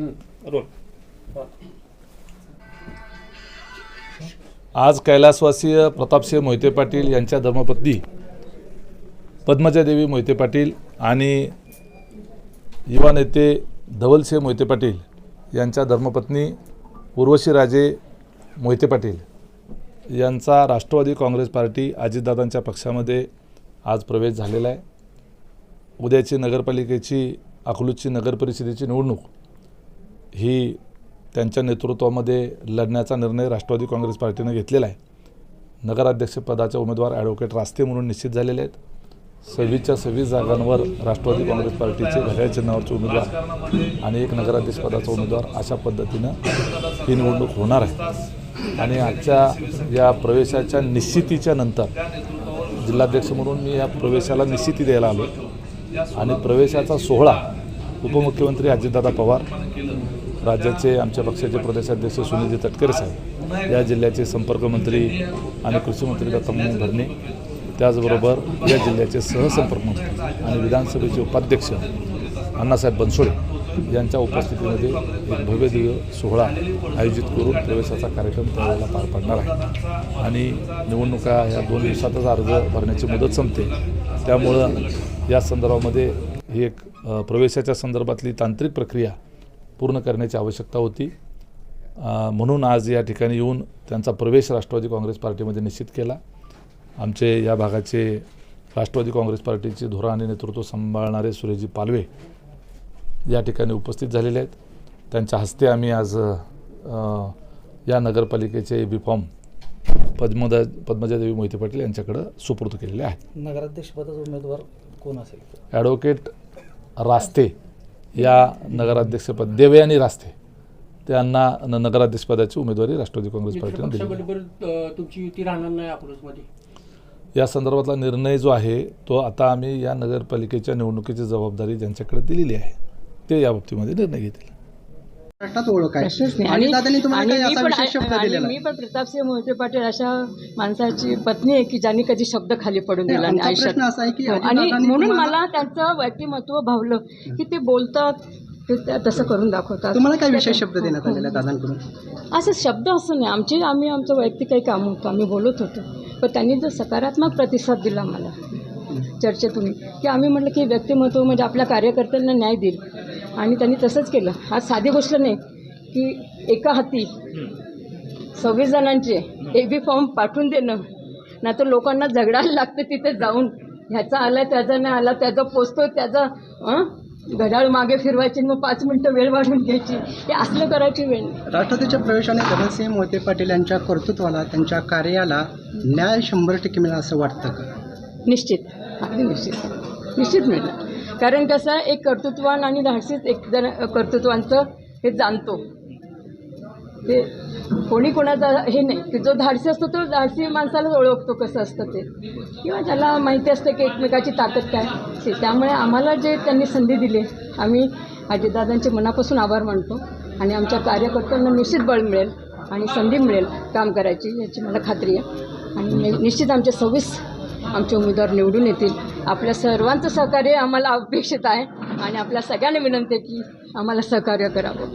Role. आज कैलासवासीय प्रतापसिंह मोहिते पाटील यांच्या धर्मपत्नी पद्मजादेवी मोहिते पाटील आणि युवा नेते धवलसिंह मोहिते पाटील यांच्या धर्मपत्नी उर्वशी राजे मोहिते पाटील यांचा राष्ट्रवादी काँग्रेस पार्टी अजितदादांच्या पक्षामध्ये आज प्रवेश झालेला आहे. उद्याची नगरपालिकेची अकलूजची नगरपरिषदेची निवडणूक ही त्यांच्या नेतृत्वामध्ये लढण्याचा निर्णय राष्ट्रवादी काँग्रेस पार्टीनं घेतलेला आहे. नगराध्यक्षपदाचे उमेदवार ॲडव्होकेट रास्ते म्हणून निश्चित झालेले आहेत. सव्वीसच्या सव्वीस जागांवर राष्ट्रवादी काँग्रेस पार्टीचे घड्याळ चिन्हावरचे उमेदवार आणि एक नगराध्यक्षपदाचा उमेदवार अशा पद्धतीनं ही निवडणूक होणार आहे. आणि आजच्या या प्रवेशाच्या निश्चितीच्या नंतर जिल्हाध्यक्ष म्हणून मी या प्रवेशाला निश्चिती द्यायला आलो. आणि प्रवेशाचा सोहळा उपमुख्यमंत्री अजितदादा पवार राज्याचे आमच्या पक्षाचे प्रदेशाध्यक्ष सुनीलजी तटकरे साहेब या जिल्ह्याचे संपर्कमंत्री आणि कृषीमंत्री दत्तामोहन भरणे त्याचबरोबर या जिल्ह्याचे सहसंपर्कमंत्री आणि विधानसभेचे उपाध्यक्ष अण्णासाहेब बनसोडे यांच्या उपस्थितीमध्ये एक भव्य दिव्य सोहळा आयोजित करून प्रवेशाचा कार्यक्रम त्यावेळेला पार पडणार आहे. आणि निवडणुका ह्या दोन दिवसातच अर्ज भरण्याची मुदत संपते. त्यामुळं या संदर्भामध्ये ही एक प्रवेशाच्या संदर्भातली तांत्रिक प्रक्रिया पूर्ण करण्याची आवश्यकता होती. म्हणून आज या ठिकाणी येऊन त्यांचा प्रवेश राष्ट्रवादी काँग्रेस पार्टीमध्ये निश्चित केला. आमचे या भागाचे राष्ट्रवादी काँग्रेस पार्टीचे धोरण आणि नेतृत्व सांभाळणारे सुरेशजी पालवे या ठिकाणी उपस्थित झालेले आहेत. त्यांच्या हस्ते आम्ही आज या नगरपालिकेचे बी फॉर्म पद्मदा पद्मजादेवी मोहिते पाटील यांच्याकडं सुपूर्द केलेले आहेत. नगराध्यक्षपदाचा उमेदवार कोण असेल? ॲडव्होकेट रास्ते या नगराध्यक्षपद देवयानी रास्ते त्यांना नगराध्यक्षपदाची उमेदवारी राष्ट्रवादी काँग्रेस पार्टीनं दिली तुमची युती राहणार नाही अकलूजमध्ये या संदर्भातला निर्णय जो आहे तो आता आम्ही या नगरपालिकेच्या निवडणुकीची जबाबदारी ज्यांच्याकडे दिलेली आहे ते या बाबतीमध्ये निर्णय घेतील. ओळख आहे आणि मी पण आणि मी प्रतापसिंह मोहिते पाटील अशा माणसाची पत्नी आहे की ज्यांनी कधी शब्द खाली पडून दिला आयुष्यात. हो, आणि म्हणून मला त्यांचं व्यक्तिमत्व भावलं की ते बोलतात ते तसं करून दाखवतात. तुम्हाला काय विशेष शब्द देण्यात आलेला आहे दादांकडून? असं शब्द असं नाही. आमचे आम्ही आमचं वैयक्तिक काही काम होतं आम्ही बोलत होतो. पण त्यांनी जो सकारात्मक प्रतिसाद दिला मला चर्चेतून की आम्ही म्हटलं की व्यक्तिमत्व म्हणजे आपल्या कार्यकर्त्यांना न्याय देईल. आणि त्यांनी तसंच केलं. आज साधी गोष्ट नाही की एका हाती सव्वीस जणांचे ए बी फॉर्म पाठवून देणं नाहीतर लोकांना झगडायला लागतं तिथे जाऊन. ह्याचा आला त्याचा नाही आला त्याचा पोचतो त्याचा? घड्याळ मागे फिरवायची मग पाच मिनटं वेळ वाढून घ्यायची. हे असलं करायची वेळ राष्ट्रवादीच्या प्रवेशाने धनसिंह मोहिते पाटील यांच्या कर्तृत्वाला त्यांच्या कार्याला न्याय शंभर टक्के मिळेल असं वाटतं का? निश्चित. अगदी निश्चित. निश्चित मिळणार कारण कसं आहे एक कर्तृत्वान आणि धाडसीच एक जण कर्तृत्वांचं हे जाणतो. ते कोणी कोणाचा हे नाही. की जो धाडसी असतो तो धाडसी माणसालाच ओळखतो कसं असतं ते. किंवा ज्याला माहिती असतं की एकमेकाची ताकद काय ते. त्यामुळे आम्हाला जे त्यांनी संधी दिली आम्ही अजितदादांचे मनापासून आभार मानतो. आणि आमच्या कार्यकर्त्यांना निश्चित बळ मिळेल आणि संधी मिळेल काम करायची याची मला खात्री आहे. आणि निश्चित आमचे सव्वीस आमचे उमेदवार निवडून येतील. आपल्या सर्वांचं सहकार्य आम्हाला अपेक्षित आहे आणि आपल्या सगळ्यांना विनंती आहे की आम्हाला सहकार्य करावं.